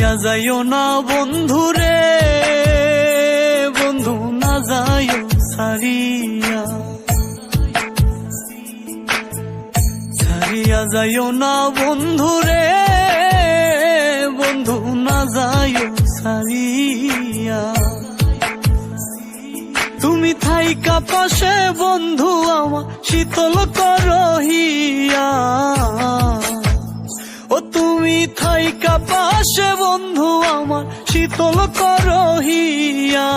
যাইও না বন্ধু রে বন্ধু না যাইও সারিয়া সারিয়া যাইও না বন্ধু রে বন্ধু না যাইও সারিয়া তুমি থাইকা পাশে বন্ধু আমার, শীতল করহিয়া। তুমি থাইকা পাশে বন্ধু আমার, শীতল করহিয়া।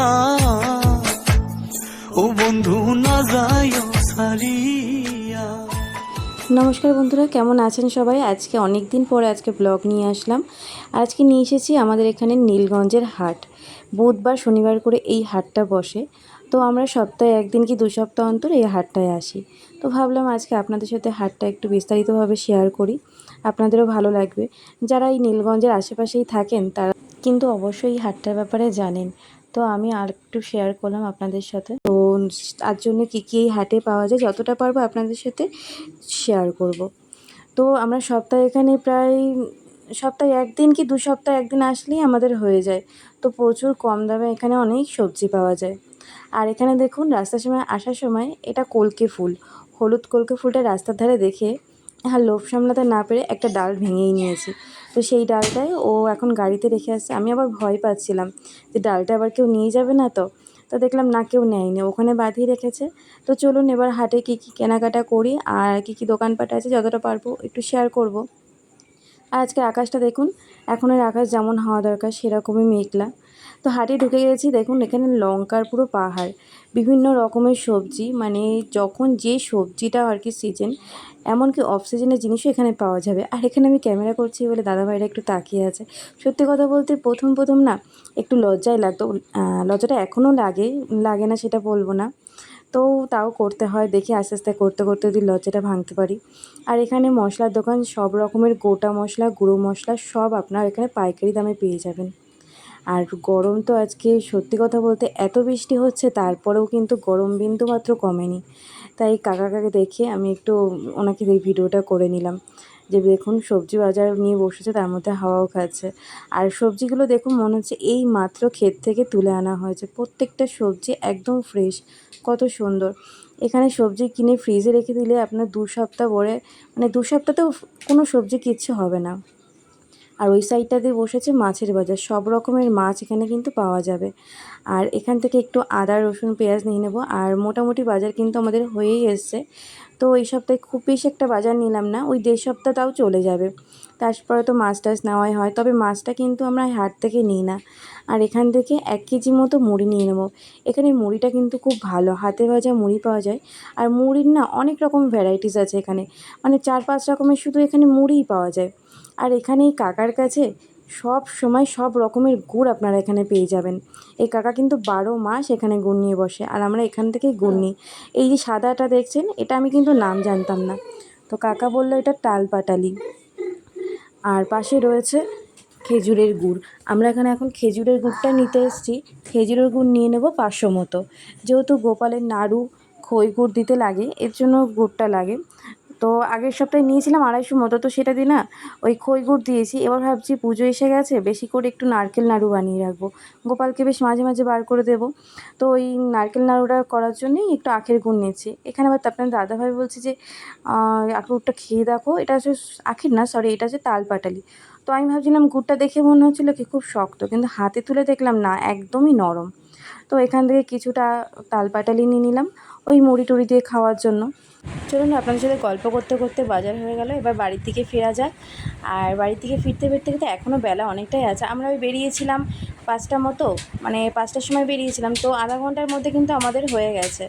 ও বন্ধু, না সারিয়া নমস্কার বন্ধুরা, কেমন আছেন সবাই? আজকে অনেক দিন পরে আজকে ব্লগ নিয়ে আসলাম। আজকে নিয়ে এসেছি আমাদের এখানে নীলগঞ্জের হাট। বুধবার, শনিবার করে এই হাটটা বসে। তো আমরা সপ্তাহে একদিন কি দু সপ্তাহ অন্তর এই হাটটায় আসি। তো ভাবলাম আজকে আপনাদের সাথে হাটটা একটু বিস্তারিতভাবে শেয়ার করি। আপনাদেরও ভালো লাগবে। যারা এই নীলগঞ্জের আশেপাশেই থাকেন, তারা কিন্তু অবশ্যই এই হাটটার ব্যাপারে জানেন। তো আমি আর একটু শেয়ার করলাম আপনাদের সাথে। তো তার জন্য কী কী এই হাটে পাওয়া যায়, যতটা পারব আপনাদের সাথে শেয়ার করব। তো আমরা সপ্তাহে এখানে প্রায়, সপ্তাহে একদিন কি দু সপ্তাহ একদিন আসলেই আমাদের হয়ে যায়। তো প্রচুর কম দামে এখানে অনেক সবজি পাওয়া যায়। আর এখানে দেখুন, রাস্তার সময়, আসার সময় এটা কলকে ফুল। হলুদ কলকে ফুলটা রাস্তার ধারে দেখে হ্যাঁ লোভ সামলাতে না পেরে একটা ডাল ভেঙেই নিয়েছি। তো সেই ডালটাই ও এখন গাড়িতে রেখে আসছে। আমি আবার ভয় পাচ্ছিলাম যে ডালটা আবার কেউ নিয়ে যাবে না তো। তো দেখলাম, না, কেউ নেয়নি। ওখানে বাঁধিয়ে রেখেছে। তো চলুন এবার হাটে কী কী কেনাকাটা করি আর কী কী দোকানপাট আছে, যতটা পারব একটু শেয়ার করব। আর আজকে আকাশটা দেখুন, এখনের আকাশ যেমন হওয়া দরকার, সেরকমই মেঘলা। তো হাটে ঢুকে গেছি, দেখুন এখানে লঙ্কার পুরো পাহাড়, বিভিন্ন রকমের সবজি মানে যখন যে সবজিটা আর কি সিজন এমনকি অফ সিজনের জিনিসও এখানে পাওয়া যাবে। আর এখানে আমি ক্যামেরা করছি বলে দাদাভাইরা একটু তাকিয়ে আছে। সত্যি কথা বলতে প্রথম প্রথম না একটু লজ্জায় লাগতো লজ্জাটা এখনও লাগে লাগে না সেটা বলব না। তো তাও করতে হয়, দেখি আস্তে আস্তে করতে করতে যদি লজ্জাটা ভাঙতে পারি। আর এখানে মশলার দোকান, সব রকমের গোটা মশলা, গুঁড়ো মশলা সব আপনার এখানে পাইকারি দামে পেয়ে যাবেন। আর গরম তো আজকে সত্যি কথা বলতে এত বৃষ্টি হচ্ছে, তারপরেও কিন্তু গরম বিন্দু মাত্র কমেনি। তাই কাকাকে দেখে আমি একটু ওনাকে এই ভিডিওটা করে নিলাম। যে দেখুন, সবজি বাজার নিয়ে বসেছে, তার মধ্যে হাওয়াও খাচ্ছে। আর সবজিগুলো দেখুন, মনে হচ্ছে এই মাত্র ক্ষেত থেকে তুলে আনা হয়েছে। প্রত্যেকটা সবজি একদম ফ্রেশ কত সুন্দর। এখানে সবজি কিনে ফ্রিজে রেখে দিলে আপনার দু সপ্তাহ পরে মানে দু সপ্তাহতেও কোনো সবজি কিচ্ছু হবে না। আর ওই সাইডটাতে বসেছে মাছের বাজার। সব রকমের মাছ এখানে কিন্তু পাওয়া যাবে। আর এখান থেকে একটু আদা, রসুন, পেঁয়াজ নিয়ে নেব। আর মোটামুটি বাজার কিন্তু আমাদের হয়েই এসছে। তো এই সপ্তাহে খুব বেশি একটা বাজার নিলাম না, ওই দেড় সপ্তাহ তাও চলে যাবে। তারপরে তো মাছ টাছ নেওয়াই হয়, তবে মাছটা কিন্তু আমরা হাট থেকে নিই না। আর এখান থেকে এক কেজি মতো মুড়ি নিয়ে নেব। এখানে মুড়িটা কিন্তু খুব ভালো, হাতে ভাজা মুড়ি পাওয়া যায়। আর মুড়ির না অনেক রকম ভ্যারাইটিস আছে এখানে। মানে চার পাঁচ রকমের শুধু এখানে মুড়িই পাওয়া যায়। আর এখানে এই কাকার কাছে সব সময় সব রকমের গুড় আপনারা এখানে পেয়ে যাবেন। এই কাকা কিন্তু বারো মাস এখানে গুড় নিয়ে বসে, আর আমরা এখান থেকেই গুড় নিই এই যে সাদাটা দেখছেন, এটা আমি কিন্তু নাম জানতাম না। তো কাকা বলল এটা তাল পাটালি। আর পাশে রয়েছে খেজুরের গুড়। আমরা এখানে এখন খেজুরের গুড়টা নিতে এসেছি। খেজুরের গুড় নিয়ে নেব পাঁচশো মতো। যেহেতু গোপালের নাড়ু, খই গুড় দিতে লাগে, এর জন্য গুড়টা লাগে। তো আগের সপ্তাহে নিয়েছিলাম আড়াইশো মতো, তো সেটা দিয়ে না ওই খই গুড় দিয়েছি। এবার ভাবছি পুজো এসে গেছে, বেশি করে একটু নারকেল নাড়ু বানিয়ে রাখব। গোপালকে বেশ মাঝে মাঝে বার করে দেবো। তো ওই নারকেল নাড়ুটা করার জন্যই একটু আখের গুড় নিয়েছি। এখানে আবার আপনার দাদাভাই বলছে যে আখের খেয়ে দেখো। এটা হচ্ছে আখের না সরি এটা হচ্ছে তাল পাটালি। তো আমি ভাবছিলাম গুড়টা দেখে মনে হচ্ছিল কি খুব শক্ত, কিন্তু হাতে তুলে দেখলাম না, একদমই নরম। তো এখান থেকে কিছুটা তাল পাটালি নিয়ে নিলাম, ওই মুড়ি টুড়ি দিয়ে খাওয়ার জন্য। চলুন আপনাদের সাথে গল্প করতে করতে বাজার হয়ে গেল। এবার বাড়ির দিকে ফেরা যাক। আর বাড়ির দিকে ফিরতে ফিরতে কিন্তু এখনও বেলা অনেকটাই আছে। আমরা ওই বেরিয়েছিলাম পাঁচটা মতো মানে পাঁচটার সময় বেরিয়েছিলাম। তো আধা ঘণ্টার মধ্যে কিন্তু আমাদের হয়ে গেছে।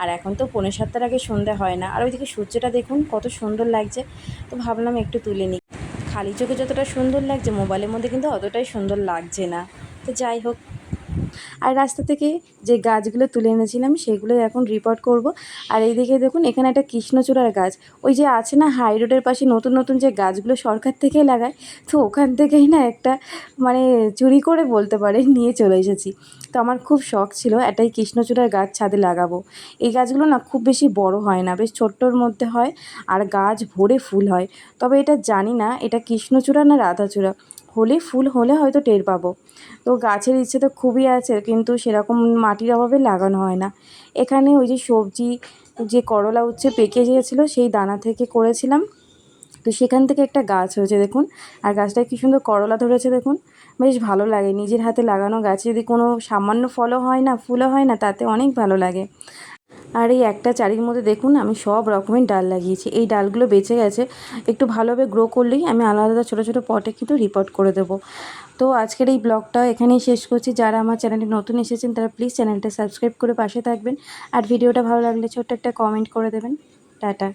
আর এখন তো পৌনে সাতটার আগে সন্ধে হয় না। আর ওইদিকে সূর্যটা দেখুন, কত সুন্দর লাগছে। তো ভাবলাম একটু তুলে নিই। খালি চোখে যতটা সুন্দর লাগছে, মোবাইলের মধ্যে কিন্তু অতটাই সুন্দর লাগছে না। তো যাই হোক আর রাস্তা থেকে যে গাছগুলো তুলে এনেছিলাম সেগুলো এখন রিপোর্ট করব। আর এইদিকে দেখুন, এখানে একটা কৃষ্ণচূড়ার গাছ। ওই যে আছে না হাই রোডের পাশে নতুন নতুন যে গাছগুলো সরকার থেকেই লাগায়, তো ওখান থেকেই না একটা মানে চুরি করে বলতে পারে নিয়ে চলে এসেছি। তো আমার খুব শখ ছিল একটাই কৃষ্ণচূড়ার গাছ ছাদে লাগাবো। এই গাছগুলো না খুব বেশি বড় হয় না, বেশ ছোট্টর মধ্যে হয়, আর গাছ ভরে ফুল হয়। তবে এটা জানি না, এটা কৃষ্ণচূড়া না রাধাচূড়া? হলে ফুল হলে হয়তো টের পাবো। তো গাছের ইচ্ছে তো খুবই আছে, কিন্তু সেরকম মাটির অভাবে লাগানো হয় না। এখানে ওই যে সবজি, যে করলা উচ্ছে পেকে গিয়েছিল, সেই দানা থেকে করেছিলাম। তো সেখান থেকে একটা গাছ হয়েছে, দেখুন। আর গাছটায় কী সুন্দর করলা ধরেছে, দেখুন। বেশ ভালো লাগে। নিজের হাতে লাগানো গাছে যদি কোনো সামান্য ফলও হয় না, ফুলও হয় না, তাতে অনেক ভালো লাগে। আর এই একটা চারির মধ্যে দেখুন, আমি সব রকমের ডাল লাগিয়েছি। এই ডালগুলো বেঁচে গেছে। একটু ভালোভাবে গ্রো করলেই আমি আলাদা আলাদা ছোটো ছোটো পটে কিন্তু রিপোর্ট করে দেবো। তো আজকের এই ব্লগটা এখানেই শেষ করছি। যারা আমার চ্যানেলে নতুন এসেছেন, তারা প্লিজ চ্যানেলটা সাবস্ক্রাইব করে পাশে থাকবেন। আর ভিডিওটা ভালো লাগলে ছোট্ট একটা কমেন্ট করে দেবেন। টাটা।